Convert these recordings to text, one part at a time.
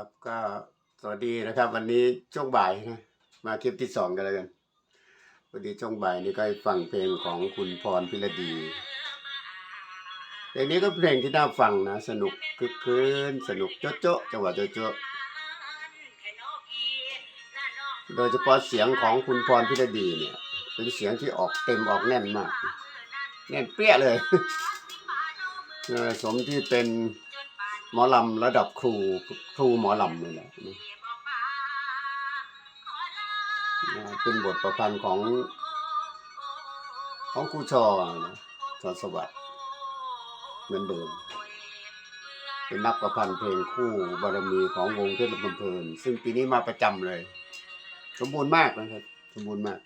ครับก็สวัสดีนะครับ วันนี้ช่วงบ่ายนะมาคลิปที่สองกันแล้วกันวันนี้ช่วงบ่ายนี้ก็ฟังเพลงของคุณพรพิรดีเพลงนี้ก็เพลงที่น่าฟังนะ สนุกคึกคืนสนุกโจ๊ะโจ๊ะจังหวะโจ๊ะโจ๊ะโดยเฉพาะเสียงของคุณพรพิรดีเนี่ย เป็นเสียงที่ออกเต็มออกแน่นมาก แน่นเปี้ยเลยสมที่เป็น หมอลำระดับครูครูหมอลำเลยแหละนะนะเป็นบทประพันธ์ของของครูชอนะชอสวัสดิ์เหมือนเดิม เป็นนักประพันธ์เพลงคู่บารมีของวงเพชรลำเพลิน ซึ่งปีนี้มาประจำเลย สมบูรณ์มากนะครับ สมบูรณ์มาก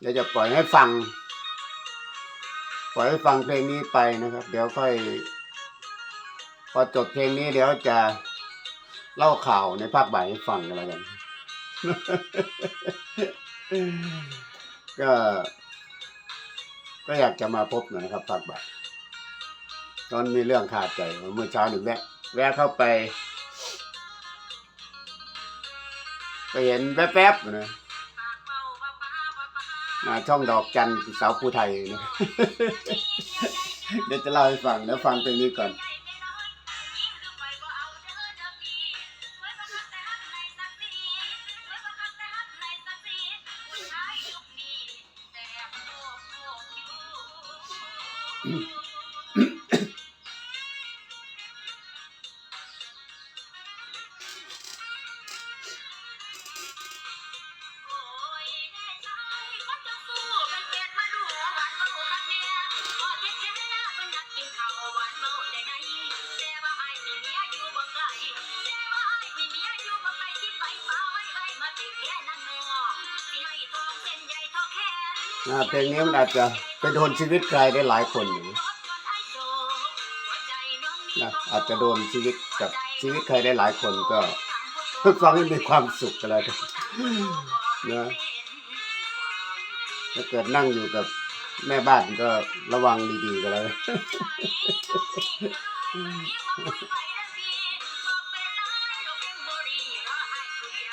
เดี๋ยวจะปล่อยให้ฟัง ปล่อยให้ฟังเพลงนี้ไปนะครับ เดี๋ยวค่อย อจบเพลงนี้เดี๋ยวจะเล่าข่าวในภาคบ่ายให้ฟังกันแล้วกัน ก็ ก็อยากจะมาพบหน่อยนะครับภาคบ่ายตอนมีเรื่องขาดใจเมื่อเช้าหนึ่งแวะแวะเข้าไปไปเห็นแวบๆนะมาช่องดอกจันสาวภูไทยนะเดี๋ยวจะเล่าให้ฟังแล้วฟังเพลงนี้ก่อน อ่าเพลงนี้มันอา จะไปโดนชีวิตใครได้หลายคนอยู่นะอาจจะโดนชีวิตกับชีวิตใครได้หลายคนก็ฟังให้มีความสุขกันแล้วกันนะถ้าเกิดนั่งอยู่กับแม่บ้านก็ระวังดีๆกันแล้ว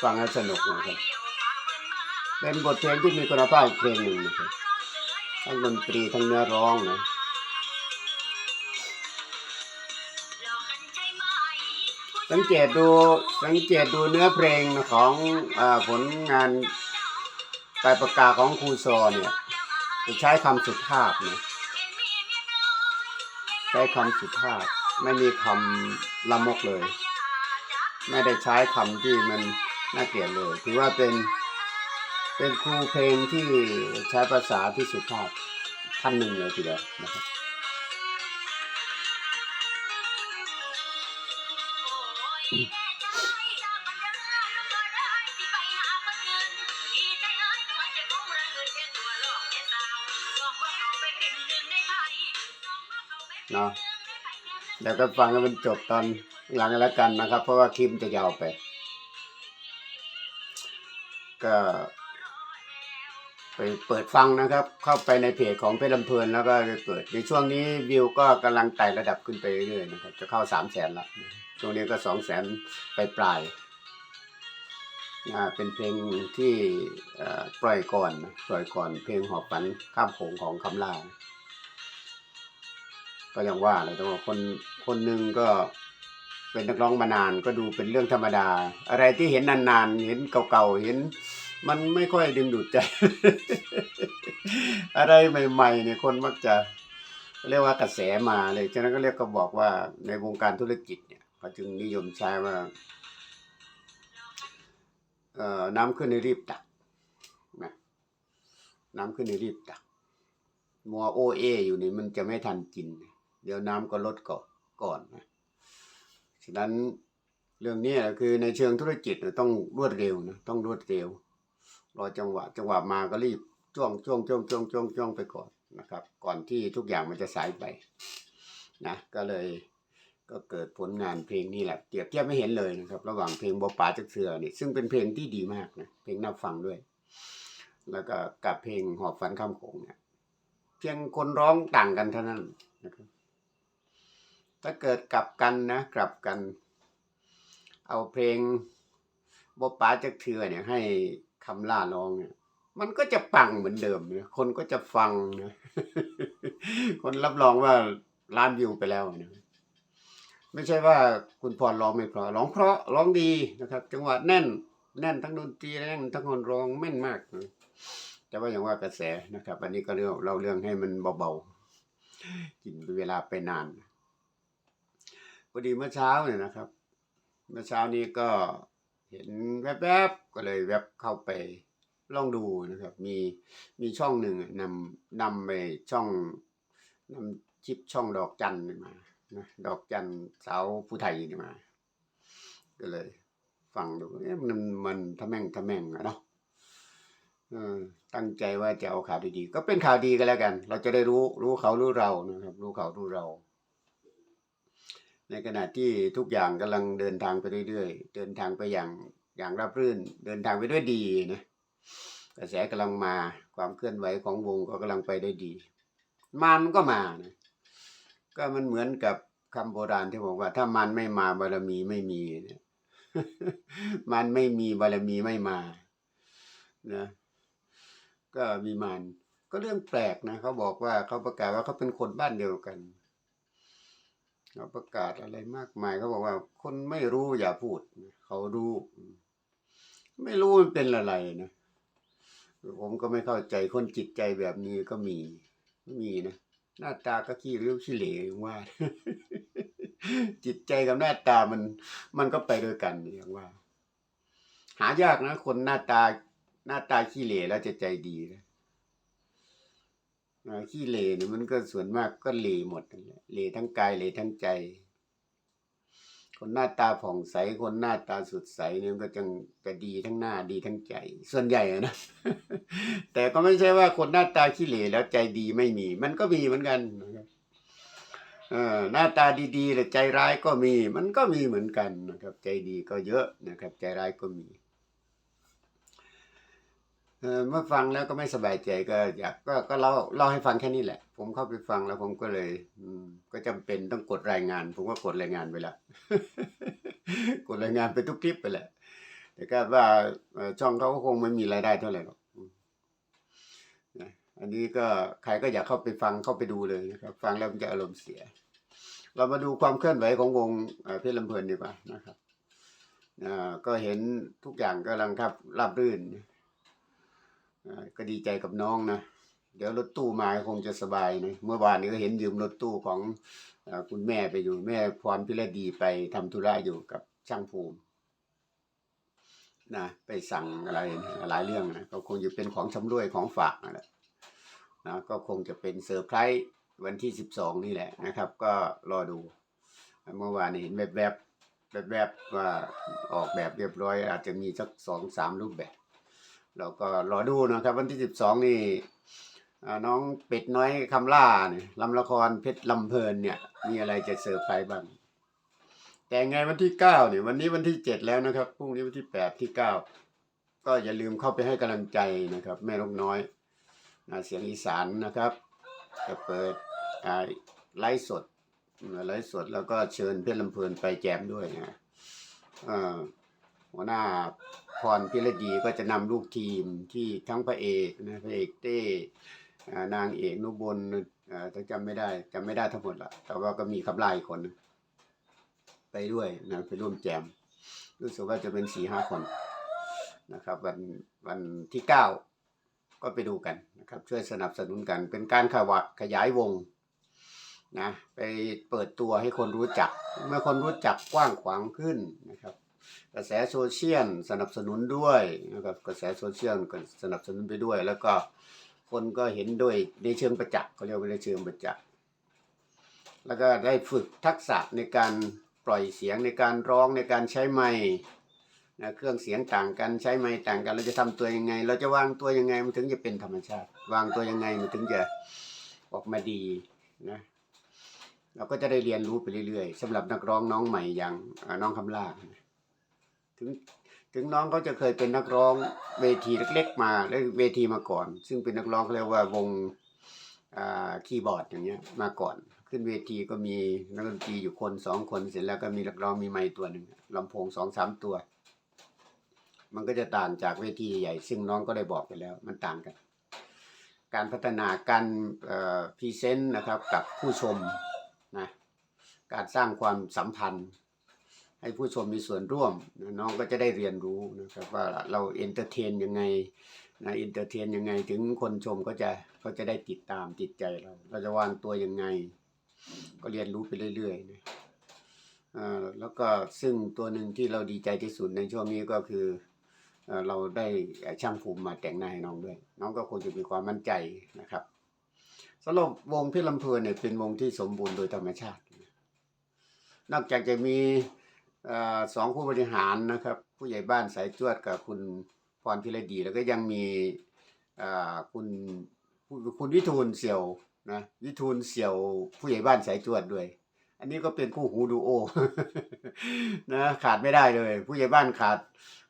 ฟังให้สนุกนะครับเป็นบทเพลงที่มีคุณภาพอีกเพลงหนึ่งนะครับ ทั้งดนตรีทั้งเนื้อร้องนะสังเกตดูสังเกตดูเนื้อเพลงของอผลงานปลายปากกาของครูซอเนี่ยจะใช้คำสุภาพนะใช้คำสุภาพไม่มีคำละมกเลย ไม่ได้ใช้คำที่มันน่าเกลียดเลย ถือว่าเป็น เป็นครูเพลงที่ใช้ภาษาที่สุภาพท่านหนึ่งเลยทีเดียวนะครับเนาะเดี๋ยวก็ฟังให้มันจบตอนหลังแล้วกันนะครับ เพราะว่าคลิปจะยาวไป ก็ ไปเปิดฟังนะครับ เข้าไปในเพจของเพชรลำเพลินแล้วก็ไปเปิดในช่วงนี้วิวก็กำลังไต่ระดับขึ้นไปเรื่อยๆนะครับ จะเข้าสามแสนละช่วงนี้ก็สองแสนไปปลายอ่าเป็นเพลงที่อ่อปล่อยก่อนปล่อยก่อนเพลงหอบฝันข้ามโขงของคำล่าก็อย่างว่าเลยแต่ว่าคนคนหนึ่งก็เป็นนักร้องมานานก็ดูเป็นเรื่องธรรมดา อะไรที่เห็นนานๆ เห็นเก่าๆเห็น มันไม่ค่อยดึงดูดใจ อะไรใหม่ๆเนี่ยคนมักจะเรียกว่ากระแสมาเลยฉะนั้นก็เรียกก็บอกว่าในวงการธุรกิจเนี่ยเขาจึงนิยมใช้ว่าเอ่อน้ำขึ้นในรีบตักนะน้ำขึ้นในรีบตัก มัวโอเออยู่นี่มันจะไม่ทันกิน เดี๋ยวน้ำก็ลดก่อนก่อนนะฉะนั้นเรื่องนี้คือในเชิงธุรกิจต้องรวดเร็วนะต้องรวดเร็ว รอจังหวะ จังหวะมาก็รีบจ้วงจ้วงจ้วงจ้วงจ้วงจ้วงไปก่อนนะครับ ก่อนที่ทุกอย่างมันจะสายไปนะก็เลยก็เกิดผลงานเพลงนี้แหละเปรียบเทียบไม่เห็นเลยนะครับ ระหว่างเพลงบอป่าจักเสือนี่ซึ่งเป็นเพลงที่ดีมากนะเพลงน่าฟังด้วย แล้วก็กับเพลงหอบฝันข้ามโขงเนี่ยเพียงคนร้องต่างกันเท่านั้นนะครับถ้าเกิดกลับกันนะกลับกัน เอาเพลงบ่ป๋าจักเทือเนี่ยให้ คำล่าร้องเนี่ยมันก็จะปังเหมือนเดิมนะคนก็จะฟังนะคนรับรองว่าล้านวิวไปแล้วนะไม่ใช่ว่าคุณพรร้องไม่เพราะร้องเพราะร้องดีนะครับ จังหวะแน่น แน่นทั้งดนตรีแน่นทั้งคนร้องแม่นมากนะแต่ว่าอย่างว่ากระแสนะครับอันนี้ก็เรื่องเราเรื่องให้มันเบาๆกินเวลาไปนานพอดีเมื่อเช้าเนี่ยนะครับ เมื่อเช้านี้ก็ เห็นแวบๆก็เลยแวบเข้าไปลองดูนะครับ มีมีช่องหนึ่งอะนำนำไปช่องนำชิปช่องดอกจันมานะดอกจันสาวผู้ไทยนี่มา ก็เลย ฟังดูเอ๊ะมันมันทะแม่งทะแม่งอะเนาะตั้งใจว่าจะเอาข่าวดีๆ ก็เป็นข่าวดีกันแล้วกัน เราจะได้รู้รู้เขารู้เรานะครับ รู้เขารู้เรา ในขณะที่ทุกอย่างกำลังเดินทางไปเรื่อยๆ เดินทางไปอย่างอย่างราบรื่น เดินทางไปด้วยดีนะกระแสกำลังมาความเคลื่อนไหวของวงก็กำลังไปได้ดี มันก็มานะก็มันเหมือนกับคำโบราณที่บอกว่า ถ้ามันไม่มาบารมีไม่มีนะมันไม่มีบารมีไม่มานะก็มีมัน ก็เรื่องแปลกนะเขาบอกว่าเขาประกาศว่าเขาเป็นคนบ้านเดียวกัน เขาประกาศอะไรมากมายเขาบอกว่า คนไม่รู้อย่าพูด เขารู้ ไม่รู้มันเป็นอะไรนะผมก็ไม่เข้าใจคนจิตใจแบบนี้ก็มีมีนะหน้าตาก็ขี้ริ้วขี้เหร่ย่างว่า จิตใจกับหน้าตามัน มันก็ไปด้วยกันอย่างว่า หายากนะ คนหน้าตา หน้าตาขี้เหร่แล้วจะใจดีนะ ขี้เหร่เนี่ยมันก็ส่วนมากก็เหร่หมดนั่นแหละเหร่ทั้งกายเหร่ทั้งใจ คนหน้าตาผ่องใสคนหน้าตาสดใสเนี่ยก็จังจะดีทั้งหน้าดีทั้งใจ ส่วนใหญ่นะแต่ก็ไม่ใช่ว่าคนหน้าตาขี้เหร่แล้วใจดีไม่มี มันก็มีเหมือนกันนะครับหน้าตาดีๆแต่ใจร้ายก็มี มันก็มีเหมือนกันนะครับ ใจดีก็เยอะนะครับ ใจร้ายก็มี เออเมื่อฟังแล้วก็ไม่สบายใจก็อยากก็ก็เล่าเล่าให้ฟังแค่นี้แหละ ผมเข้าไปฟังแล้วผมก็เลย อืม ก็จำเป็นต้องกดรายงาน ผมก็กดรายงานไปละกดรายงานไปทุกคลิปไปแหละแต่ก็ว่าช่องเขาก็คงไม่มีรายได้เท่าไหร่หรอกอันนี้ก็ใครก็อยากเข้าไปฟังเข้าไปดูเลยนะครับ ฟังแล้วมันจะอารมณ์เสีย เรามาดูความเคลื่อนไหวของวงเพชรลำเพลินดีกว่านะครับอ่าก็เห็นทุกอย่างกำลังครับราบรื่น ก็ดีใจกับน้องนะ เดี๋ยวรถตู้มาคงจะสบายนะเมื่อวานนี้ก็เห็นยืมรถตู้ของคุณแม่ไปอยู่แม่พรพิรดีไปทำธุระอยู่กับช่างภูมินะไปสั่งอะไรหลายเรื่องนะก็คงจะเป็นของชำร่วยของฝากนั่นแหละนะก็คงจะเป็นเซอร์ไพรส์วันที่สิบสองนี่แหละนะครับ ก็รอดูเมื่อวานนี้เห็นแวบๆแวบๆว่าออกแบบเรียบร้อย อาจจะมีสักสองสามรูปแบบ เราก็รอดูนะครับ วันที่สิบสองนี่น้องเป็ดน้อยคำล่าเนี่ยลำละครเพชรลำเพลินเนี่ย มีอะไรจะเซอร์ไพรส์บ้างแต่ไงวันที่เก้าเนี่ย วันนี้วันที่เจ็ดแล้วนะครับพรุ่งนี้วันที่แปดที่เก้าก็อย่าลืมเข้าไปให้กำลังใจนะครับ แม่ลูกน้อยนะเสียงอีสานนะครับจะเปิดไลฟ์สดไลฟ์สดแล้วก็เชิญเพชรลำเพลินไปแจมด้วยนะอ่า หัวหน้าพรพิรดีก็จะนำลูกทีมที่ทั้งพระเอกนะพระเอกเต้นางเอกนุบลอ่าถ้าจำไม่ได้จำไม่ได้ทั้งหมดละแต่ว่าก็มีขับไล่คนหนึ่งไปด้วยนะไปร่วมแจม รู้สึกว่าจะเป็นสี่ห้าคนนะครับวันวันที่เก้าก็ไปดูกันนะครับ ช่วยสนับสนุนกัน เป็นการขวะขยายวงนะไปเปิดตัวให้คนรู้จัก เมื่อคนรู้จักกว้างขวางขึ้นนะครับ กระแสโซเชียลสนับสนุนด้วยนะครับกระแสโซเชียลก็สนับสนุนไปด้วย แล้วก็คนก็เห็นด้วยในเชิงประจักษ์เขาเรียกว่าในเชิงประจักษ์แล้วก็ได้ฝึกทักษะในการปล่อยเสียงในการร้องในการใช้ไมคนะเครื่องเสียงต่างกันใช้ไมค์ต่างกัน เราจะทำตัวยังไง เราจะวางตัวยังไงมันถึงจะเป็นธรรมชาติ วางตัวยังไงมันถึงจะออกมาดีนะเราก็จะได้เรียนรู้ไปเรื่อยๆสำหรับนักร้องน้องใหม่อย่างน้องคำล่า ถึงถึงน้องเขาจะเคยเป็นนักร้องเวทีเล็ก ๆ มาแล้วเวทีมาก่อน ซึ่งเป็นนักร้องเขาเรียกว่าวงคีย์บอร์ดอย่างเงี้ยมาก่อน ขึ้นเวทีก็มีนักดนตรีอยู่คนสองคนเสร็จแล้วก็มีนักร้องมีไมค์ตัวหนึ่งลำโพงสองสามตัว มันก็จะต่างจากเวทีใหญ่ ซึ่งน้องก็ได้บอกไปแล้วมันต่างกัน การพัฒนาการพรีเซนต์นะครับกับผู้ชมนะการสร้างความสัมพันธ์ ให้ผู้ชมมีส่วนร่วม น้องก็จะได้เรียนรู้นะครับว่าเราเอนเตอร์เทนยังไงนะเอนเตอร์เทนยังไง ถึงคนชมก็จะก็จะได้ติดตามติดใจเรา เราจะวางตัวยังไง ก็เรียนรู้ไปเรื่อยๆนะเออแล้วก็ซึ่งตัวหนึ่งที่เราดีใจที่สุดในช่วงนี้ก็คือเราได้ช่างภูมิมาแต่งหน้าให้น้องด้วย น้องก็คงจะมีความมั่นใจนะครับสำหรับวงพี่ลำเพลินเนี่ยเป็นวงที่สมบูรณ์โดยธรรมชาติ นอกจากจะมี สองผู้บริหารนะครับ ผู้ใหญ่บ้านสายจวดกับคุณพรพิรดีแล้วก็ยังมีคุณคุณคุณวิทูลเสี่ยวนะวิทูลเสี่ยวผู้ใหญ่บ้านสายจวดด้วย อันนี้ก็เป็นคู่หูดูโอนะขาดไม่ได้เลย ผู้ใหญ่บ้านขาด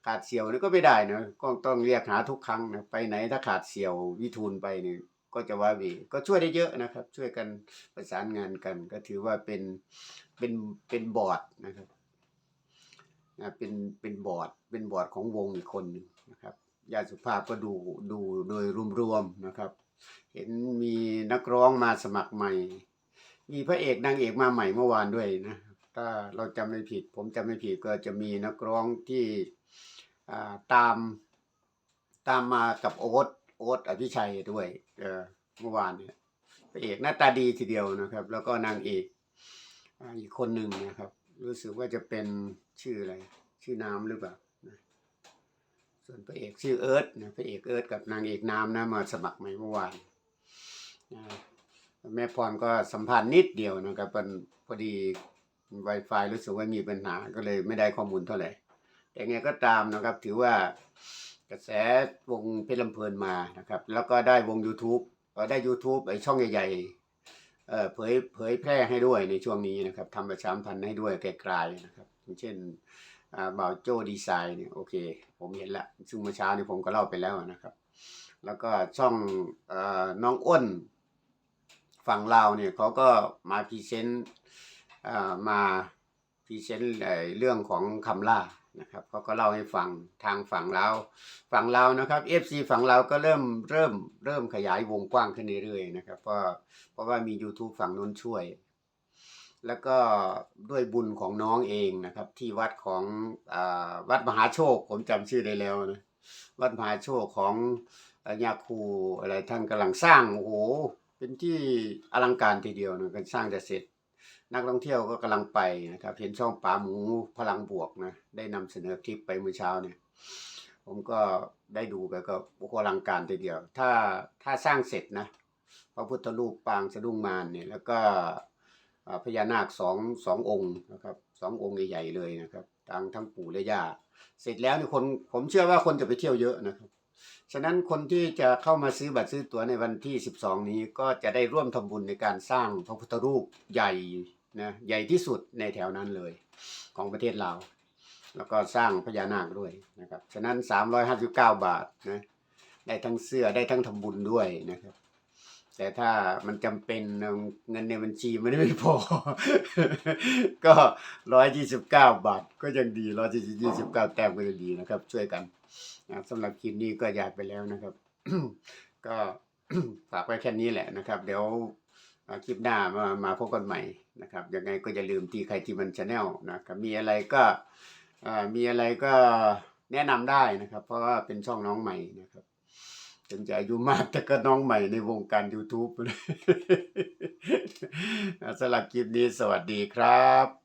ขาดเสี่ยวนี่ก็ไม่ได้นะก็ต้องเรียกหาทุกครั้งนะไปไหนถ้าขาดเสี่ยววิทูลไปนี่ก็จะว่าวีก็ช่วยได้เยอะนะครับ ช่วยกันประสานงานกัน ก็ถือว่าเป็นเป็นเป็นบอร์ดนะครับ นะเป็นเป็นบอร์ดเป็นบอร์ดของวงอีกคนนึงนะครับญาติสุภาพก็ดูดูโดยรวมๆนะครับ เห็นมีนักร้องมาสมัครใหม่ มีพระเอกนางเอกมาใหม่เมื่อวานด้วยนะถ้าเราจำไม่ผิด ผมจำไม่ผิดก็จะมีนักร้องที่อ่าตามตามมากับโอ๊ตโอ๊ตอภิชัยด้วยเมื่อวานเนี่ยพระเอกหน้าตาดีทีเดียวนะครับ แล้วก็นางเอกอีกคนหนึ่งนะครับ รู้สึกว่าจะเป็นชื่ออะไร ชื่อน้ำหรือเปล่านะส่วนพระเอกชื่อเอิร์ธนะพระเอกเอิร์ธกับนางเอกน้ำนะมาสมัครใหม่เมื่อวานนะแม่พรก็สัมพันธ์นิดเดียวนะครับเป็นพอดี Wi-Fi รู้สึกว่ามีปัญหาก็เลยไม่ได้ข้อมูลเท่าไหร่ แต่ไงก็ตามนะครับ ถือว่ากระแสวงเพชรลำเพลินมานะครับ แล้วก็ได้วง YouTube ก็ได้ YouTube ไอช่องใหญ่ๆ เออเผยเผยแพร่ให้ด้วยในช่วงนี้นะครับทำประชาสัมพันธ์ให้ด้วยไกลๆนะครับอย่างเช่นอ่าบ่าวโจดีไซน์เนี่ยโอเค ผมเห็นละซึ่งเมื่อเช้านี้ผมก็เล่าไปแล้วนะครับ แล้วก็ช่องอ่อน้องอ้นฝั่งลาเนี่ยเขาก็มาพรีเซนต์เอ่อมาพรีเซนต์เอ่อเรื่องของคำล่า นะครับเขาก็เล่าให้ฟังทางฝั่งลาฝั่งลานะครับ FC ฝั่งลาก็เริ่มเริ่มเริ่มขยายวงกว้างขึ้นเรื่อยๆนะครับเพราะเพราะว่ามี YouTube ฝั่งนู้นช่วย แล้วก็ด้วยบุญของน้องเองนะครับ ที่วัดของอวัดมหาโชค ผมจำชื่อได้แล้วนะวัดมหาโชคของอ่อยาคูอะไรท่านกำลังสร้างโอ้โหเป็นที่อลังการทีเดียวนะกันสร้างจะเสร็จ นักท่องเที่ยวก็กำลังไปนะครับ เห็นช่องป๋าหมูพลังบวกนะ ได้นำเสนอคลิปไปเมื่อเช้าเนี่ย ผมก็ได้ดูไปก็โอ้โหลังการทีเดียว ถ้าถ้าสร้างเสร็จนะ พระพุทธรูปปางสะดุ้งมารเนี่ย แล้วก็พญานาคสองสององค์นะครับสององค์ใหญ่ๆเลยนะครับทั้งทั้งปู่และย่าเสร็จแล้วเนี่ยคนผมเชื่อว่าคนจะไปเที่ยวเยอะนะครับ ฉะนั้นคนที่จะเข้ามาซื้อบัตรซื้อตั๋วในวันที่ 12 นี้ก็จะได้ร่วมทำบุญในการสร้างพระพุทธรูปใหญ่นะใหญ่ที่สุดในแถวนั้นเลยของประเทศลาวแล้วก็สร้างพญานาคด้วยนะครับ ฉะนั้น 359 บาทนะ ได้ทั้งเสื้อได้ทั้งทำบุญด้วยนะครับ แต่ถ้ามันจำเป็นเงินในบัญชีมันไม่พอ ก็129บเก้าบาทก็ยังดี129แต้มก็ยังดีนะครับ ช่วยกันนะครับสำหรับคลิปนี้ก็ยากไปแล้วนะครับ ก็ฝากไว้แค่นี้แหละนะครับ เดี๋ยวคลิปหน้ามามาพบกันใหม่นะครับยังไงก็อย่าลืมที่ใครที่มันชาแนลนะครับมีอะไรก็มีอะไรก็แนะนำได้นะครับ เพราะว่าเป็นช่องน้องใหม่นะครับ ถึงจะอายุมากแต่ก็น้องใหม่ในวงการ YouTube สำหรับคลิปนี้สวัสดีครับ